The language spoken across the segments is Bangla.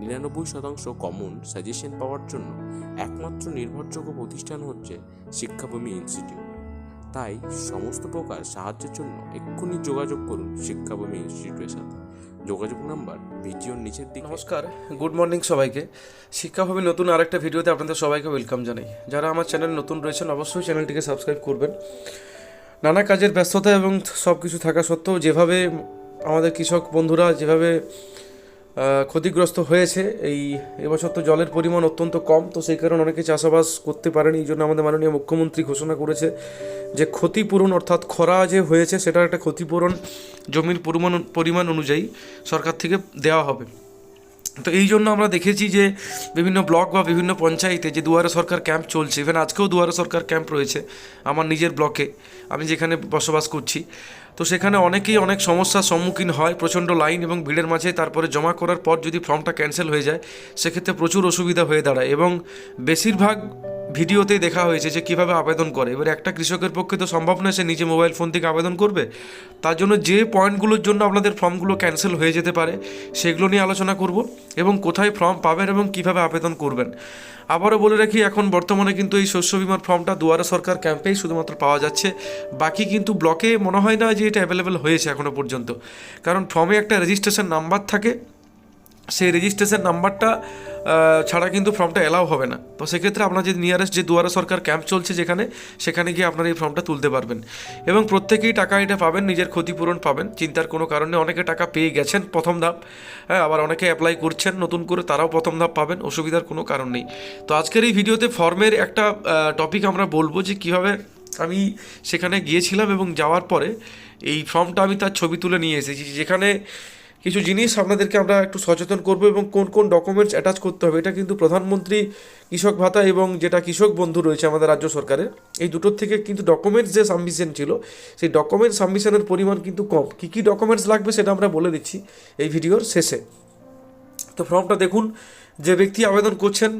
নিরানব্বই শতাংশ কমন সাজেশন পাওয়ার জন্য একমাত্র নির্ভরযোগ্য প্রতিষ্ঠান হচ্ছে শিক্ষাভূমি ইনস্টিটিউট তাই সমস্ত প্রকার সাহায্যের জন্য এক্ষুনি যোগাযোগ করুন শিক্ষাভূমি ইনস্টিটিউটের সাথে। যোগাযোগ নাম্বার ভিডিওর নিচের দিকে। নমস্কার গুড মর্নিং সবাইকে। শিক্ষাভাবে নতুন আরেকটা ভিডিওতে আপনাদের সবাইকে ওয়েলকাম জানাই। যারা আমার চ্যানেল নতুন রয়েছেন, অবশ্যই চ্যানেলটিকে সাবস্ক্রাইব করবেন। নানা কাজের ব্যস্ততা এবং সব কিছু থাকা সত্ত্বেও যেভাবে আমাদের কৃষক বন্ধুরা যেভাবে ক্ষতিগ্রস্ত হয়েছে। এই এবছর তো জলের পরিমাণ অত্যন্ত কম, তো সেই কারণে অনেকে চাষাবাস করতে পারেনি, এই জন্য আমাদের মাননীয় মুখ্যমন্ত্রী ঘোষণা করেছে যে ক্ষতিপূরণ অর্থাৎ খরা যে হয়েছে, সেটার একটা ক্ষতিপূরণ জমির পরিমাণ পরিমাণ অনুযায়ী সরকার থেকে দেওয়া হবে। তো এই জন্য আমরা দেখেছি যে বিভিন্ন ব্লক বা বিভিন্ন পঞ্চায়েতে যে দুয়ারে সরকার ক্যাম্প চলছে ইভেন আজকেও দুয়ারে সরকার ক্যাম্প রয়েছে আমার নিজের ব্লকে, আমি যেখানে বসবাস করছি। তো সেখানে অনেকেই অনেক সমস্যার সম্মুখীন হয়, প্রচণ্ড লাইন এবং ভিড়ের মাঝে তারপরে জমা করার পর যদি ফর্মটা ক্যান্সেল হয়ে যায়, সেক্ষেত্রে প্রচুর অসুবিধা হয়ে দাঁড়ায় এবং বেশিরভাগ ভিডিওতেই দেখা হয়েছে যে কীভাবে আবেদন করে। এবার একটা কৃষকের পক্ষে তো সম্ভব নয়, সে নিজে মোবাইল ফোন থেকে আবেদন করবে। তার জন্য যে পয়েন্টগুলোর জন্য আপনাদের ফর্মগুলো ক্যান্সেল হয়ে যেতে পারে, সেগুলো নিয়ে আলোচনা করব এবং কোথায় ফর্ম পাবেন এবং কীভাবে আবেদন করবেন। আবারও বলে রাখি, এখন বর্তমানে কিন্তু এই শস্য বিমার ফর্মটা দুয়ারে সরকার ক্যাম্পেই শুধুমাত্র পাওয়া যাচ্ছে। বাকি কিন্তু ব্লকে মনে হয় না যে এটা অ্যাভেলেবেল হয়েছে এখনও পর্যন্ত। কারণ ফর্মে একটা রেজিস্ট্রেশন নাম্বার থাকে সেই রেজিস্ট্রেশন নাম্বারটা ছাড়া কিন্তু ফর্মটা এলাও হবে না। তো সেক্ষেত্রে আপনার যে নিয়ারেস্ট যে দুয়ারা সরকার ক্যাম্প চলছে যেখানে, সেখানে গিয়ে আপনারা এই ফর্মটা তুলতে পারবেন। এবং প্রত্যেকেই টাকা এটা পাবেন, নিজের ক্ষতিপূরণ পাবেন, চিন্তার কোনো কারণে অনেকে টাকা পেয়ে গেছেন প্রথম ধাপ হ্যাঁ আবার অনেকে অ্যাপ্লাই করছেন নতুন করে, তারাও প্রথম ধাপ পাবেন, অসুবিধার কোনো কারণ নেই। তো আজকের এই ভিডিওতে ফর্মের একটা টপিক আমরা বলব যে কীভাবে আমি সেখানে গিয়েছিলাম এবং যাওয়ার পরে এই ফর্মটা আমি তার ছবি তুলে নিয়ে এসেছি। যেখানে কিছু জিনিস আপনাদেরকে আমরা একটু সচেতন করব এবং কোন কোন ডকুমেন্টস অ্যাটাচ করতে হবে, এটা কিন্তু প্রধানমন্ত্রী কৃষক ভাতা এবং যেটা কৃষক বন্ধু রয়েছে আমাদের রাজ্য সরকারের, এই দুটোর থেকে কিন্তু ডকুমেন্টস যে সাবমিশন ছিল, সেই ডকুমেন্ট সাবমিশনের পরিমাণ কিন্তু কম। কী কী ডকুমেন্টস লাগবে সেটা আমরা বলে দিচ্ছি এই ভিডিওর শেষে। তো ফর্মটা দেখুন, যে ব্যক্তি আবেদন করছেন,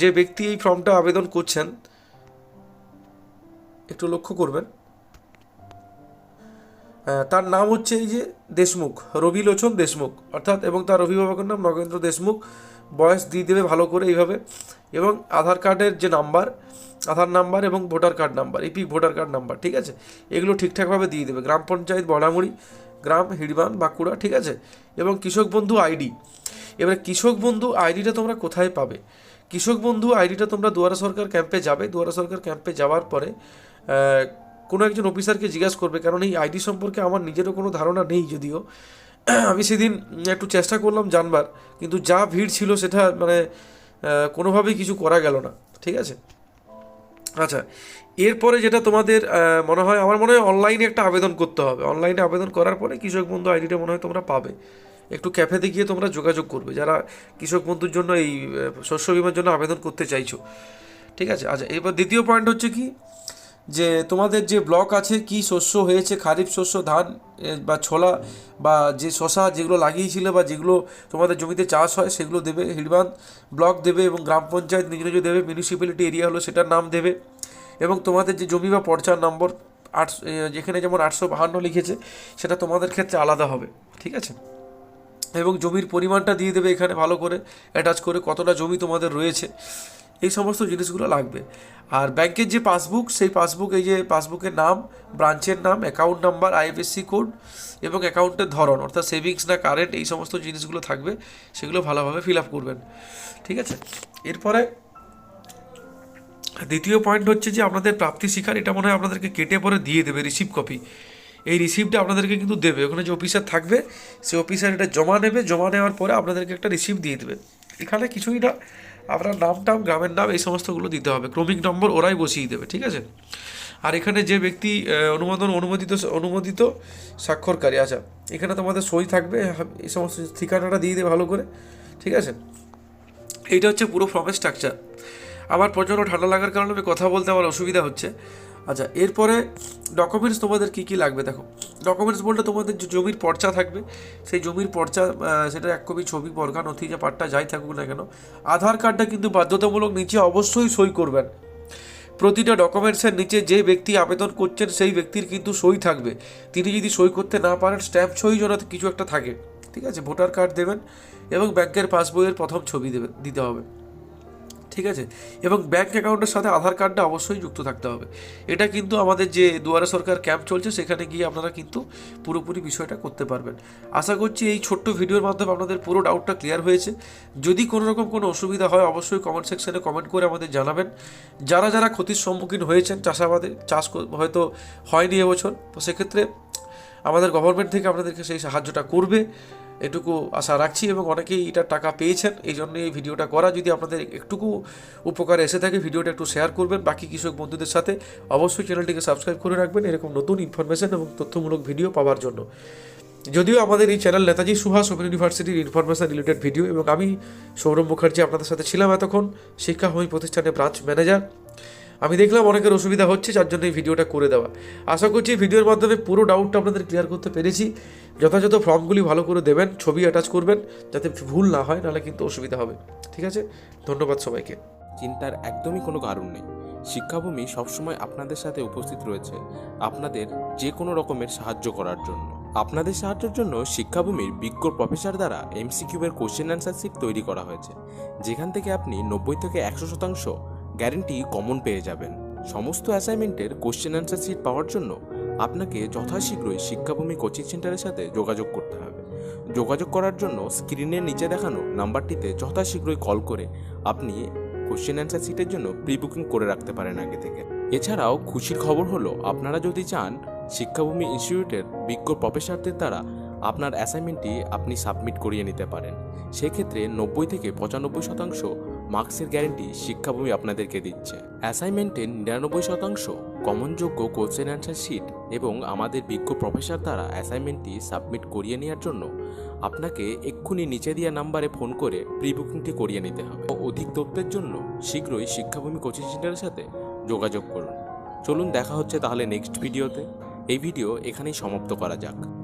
যে ব্যক্তি এই ফর্মটা আবেদন করছেন, একটু লক্ষ্য করবেন। তার নাম হচ্ছে এই যে দেশমুখ, রবি লোচন দেশমুখ। অর্থাৎ, এবং তার অভিভাবকের নাম নগেন্দ্র দেশমুখ। বয়স দিয়ে দেবে ভালো করে এইভাবে। এবং আধার কার্ডের যে নাম্বার, আধার নাম্বার এবং voter card number EP voter card number, ঠিক আছে? এগুলো ঠিকঠাকভাবে দিয়ে দেবে। গ্রাম পঞ্চায়েত বড়ামুড়ি, গ্রাম হিড়বান, বাঁকুড়া, ঠিক আছে? এবং কৃষক বন্ধু আইডি। এবারে কৃষক বন্ধু আইডিটা তোমরা কোথায় পাবে? কৃষক বন্ধু আইডিটা তোমরা দুয়ারা সরকার ক্যাম্পে যাবে। দুয়ারা সরকার ক্যাম্পে যাওয়ার পরে কোনো একজন অফিসারকে জিজ্ঞাসা করবে, কারণ এই আইডি সম্পর্কে আমার নিজেরও কোনো ধারণা নেই যদিও। আমি সেদিন একটু চেষ্টা করলাম জানবার, কিন্তু যা ভিড় ছিল সেটা মানে কোনোভাবেই কিছু করা গেল না, ঠিক আছে? আচ্ছা এরপরে যেটা তোমাদের মনে হয়, আমার মনে হয় অনলাইনে একটা আবেদন করতে হবে। অনলাইনে আবেদন করার পরে কৃষক বন্ধু আইডিটা মনে হয় তোমরা পাবে। একটু ক্যাফেতে গিয়ে তোমরা যোগাযোগ করবে, যারা কৃষক বন্ধুর জন্য এই শস্য বিমার জন্য আবেদন করতে চাইছো। ঠিক আছে? আচ্ছা এবার দ্বিতীয় পয়েন্ট হচ্ছে কি? যে তোমাদের যে ব্লক আছে, কি শস্য হয়েছে, খারিফ শস্য, ধান বা ছোলা, বা যে শশা যেগুলো লাগিয়েছিলে বা যেগুলো তোমাদের জমিতে চাষ হয়, সেগুলো দেবে হিড়বান ব্লক দেবে এবং গ্রাম পঞ্চায়েত নিজ নিজ দেবে মিউনিসিপ্যালিটি এরিয়া হলো সেটার নাম দেবে। এবং তোমাদের যে জমি বা পর্চার নম্বর আট যেখানে যেমন আটশো বাহান্ন লিখেছে, সেটা তোমাদের ক্ষেত্রে আলাদা হবে, ঠিক আছে? এবং জমির পরিমাণটা দিয়ে দেবে এখানে ভালো করে অ্যাটাচ করে কতটা জমি তোমাদের রয়েছে। এই সমস্ত জিনিসগুলো লাগবে। আর ব্যাংকের যে পাসবুক, সেই পাসবুক, এই যে পাসবুকের নাম, ব্রাঞ্চের নাম অ্যাকাউন্ট নাম্বার আইএফএসসি কোড এবং অ্যাকাউন্টের ধরন, অর্থাৎ সেভিংস না কারেন্ট এই সমস্ত জিনিসগুলো থাকবে, সেগুলো ভালোভাবে ফিল আপ করবেন। ঠিক আছে? এরপরে দ্বিতীয় পয়েন্ট হচ্ছে যে আপনাদের প্রাপ্তি শিকার এটা মনে হয় আপনাদেরকে কেটে পরে দিয়ে দেবে রিসিভ কপি এই রিসিপ্টটা আপনাদেরকে কিন্তু দেবে। ওখানে যে অফিসার থাকবে, সেই অফিসার এটা জমা নেবে, জমা নেওয়ার পরে আপনাদেরকে একটা রিসিপ্ট দিয়ে দেবে। এখানে কিছুই না আপনার নাম টাম, গ্রামের নাম, এই সমস্তগুলো দিতে হবে। ক্রমিক নম্বর ওরাই বসিয়ে দেবে, ঠিক আছে? আর এখানে যে ব্যক্তি অনুমোদন, অনুমোদিত অনুমোদিত, স্বাক্ষরকারী আচ্ছা এখানে তোমাদের সই থাকবে এই সমস্ত ঠিকানাটা দিয়ে দেবে ভালো করে, ঠিক আছে? এইটা হচ্ছে পুরো ফর্মের স্ট্রাকচার আবার প্রচণ্ড ঠান্ডা লাগার কারণে আমি কথা বলতে আমার অসুবিধা হচ্ছে। আচ্ছা এরপরে ডকুমেন্টস তোমাদের কী কী লাগবে দেখো। ডকুমেন্টস বলতে তোমাদের যে জমির পর্চা থাকবে, সেই জমির পর্চা সেটা এক কপি ছবি বর্গা নথি, যে পাট্টা যাই থাকুক না কেন, আধার কার্ডটা কিন্তু বাধ্যতামূলক নিচে অবশ্যই সই করবেন। প্রতিটা ডকুমেন্টসের নিচে যে ব্যক্তি আবেদন করছেন, সেই ব্যক্তির কিন্তু সই থাকবে। তিনি যদি সই করতে না পারেন স্ট্যাম্প সই যেন কিছু একটা থাকে। ঠিক আছে? ভোটার কার্ড দেবেন এবং ব্যাংকের পাসবইয়ের প্রথম ছবি দেবেন দিতে হবে। ঠিক আছে? এবং ব্যাঙ্ক অ্যাকাউন্টের সাথে আধার কার্ডটা অবশ্যই যুক্ত থাকতে হবে। এটা কিন্তু আমাদের যে দুয়ারে সরকার ক্যাম্প চলছে, সেখানে গিয়ে আপনারা কিন্তু পুরোপুরি বিষয়টা করতে পারবেন। আশা করছি এই ছোট্ট ভিডিওর মাধ্যমে আপনাদের পুরো ডাউটটা ক্লিয়ার হয়েছে। যদি কোনো রকম কোনো অসুবিধা হয়, অবশ্যই কমেন্ট সেকশনে কমেন্ট করে আমাদের জানাবেন। যারা যারা ক্ষতির সম্মুখীন হয়েছেন, চাষাবাদে, চাষ হয়তো হয়নি এবছর, তো সেক্ষেত্রে আমাদের গভর্নমেন্ট থেকে আপনাদেরকে সেই সাহায্যটা করবে। এটুকু আশা রাখছি এবং অনেকেই এটার টাকা পেয়েছেন। এই জন্য এই ভিডিওটা করা। যদি আপনাদের একটুকু উপকারে এসে থাকে, ভিডিওটা একটু শেয়ার করবেন বাকি কৃষক বন্ধুদের সাথে। অবশ্যই চ্যানেলটিকে সাবস্ক্রাইব করে রাখবেন এরকম নতুন ইনফরমেশন এবং তথ্যমূলক ভিডিও পাওয়ার জন্য। যদিও আমাদের এই চ্যানেল নেতাজি সুভাষ ওপেন ইউনিভার্সিটির ইনফরমেশন রিলেটেড ভিডিও এবং আমি সৌরভ মুখার্জি আপনাদের সাথে ছিলাম এতক্ষণ। শিক্ষাভূমি প্রতিষ্ঠানের ব্রাঞ্চ ম্যানেজার আমি দেখলাম অনেকের অসুবিধা হচ্ছে, যার জন্য এই ভিডিওটা করে দেওয়া। আশা করছি ভিডিওর মাধ্যমে পুরো ডাউটটা আপনাদের ক্লিয়ার করতে পেরেছি। যথাযথ ফর্মগুলি ভালো করে দেবেন, ছবি অ্যাটাচ করবেন, যাতে ভুল না হয়, নাহলে কিন্তু অসুবিধা হবে। ঠিক আছে? ধন্যবাদ সবাইকে। চিন্তার একদমই কোনো কারণ নেই। শিক্ষাভূমি সবসময় আপনাদের সাথে উপস্থিত রয়েছে, আপনাদের যে কোনো রকমের সাহায্য করার জন্য। আপনাদের সাহায্যের জন্য শিক্ষাভূমির বিজ্ঞ প্রফেসর দ্বারা এমসিকিউবের কোশ্চেন অ্যান্সার সিট তৈরি করা হয়েছে। যেখান থেকে আপনি নব্বই থেকে একশো শতাংশ গ্যারেন্টি কমন পেয়ে যাবেন। সমস্ত অ্যাসাইনমেন্টের কোশ্চেন অ্যান্সার সিট পাওয়ার জন্য আপনাকে যথাশীঘ্রই শিক্ষাভূমি কোচিং সেন্টারের সাথে যোগাযোগ করতে হবে। যোগাযোগ করার জন্য স্ক্রিনের নিচে দেখানো নাম্বারটিতে যথাশীঘ্রই কল করে আপনি কোশ্চেন অ্যান্সার সিটের জন্য প্রি বুকিং করে রাখতে পারেন আগে থেকে। এছাড়াও খুশির খবর হলো, আপনারা যদি চান শিক্ষাভূমি ইনস্টিটিউটের বিজ্ঞ প্রফেসরদের দ্বারা আপনার অ্যাসাইনমেন্টটি আপনি সাবমিট করিয়ে নিতে পারেন। সেক্ষেত্রে নব্বই থেকে পঁচানব্বই শতাংশ মার্কসের গ্যারেন্টি শিক্ষাভূমি আপনাদেরকে দিচ্ছে। অ্যাসাইনমেন্টের নিরানব্বই শতাংশ কমনযোগ্য কোশ্চেন অ্যান্সার শিট এবং আমাদের বিজ্ঞ প্রফেসর দ্বারা অ্যাসাইনমেন্টটি সাবমিট করিয়ে নেওয়ার জন্য আপনাকে এক্ষুনি নিচে দেওয়া নাম্বারে ফোন করে প্রি বুকিংটি করিয়ে নিতে হবে। অধিক তথ্যের জন্য শীঘ্রই শিক্ষাভূমি কোচিং সেন্টারের সাথে যোগাযোগ করুন। চলুন দেখা হচ্ছে তাহলে নেক্সট ভিডিওতে। এই ভিডিও এখানেই সমাপ্ত করা যাক।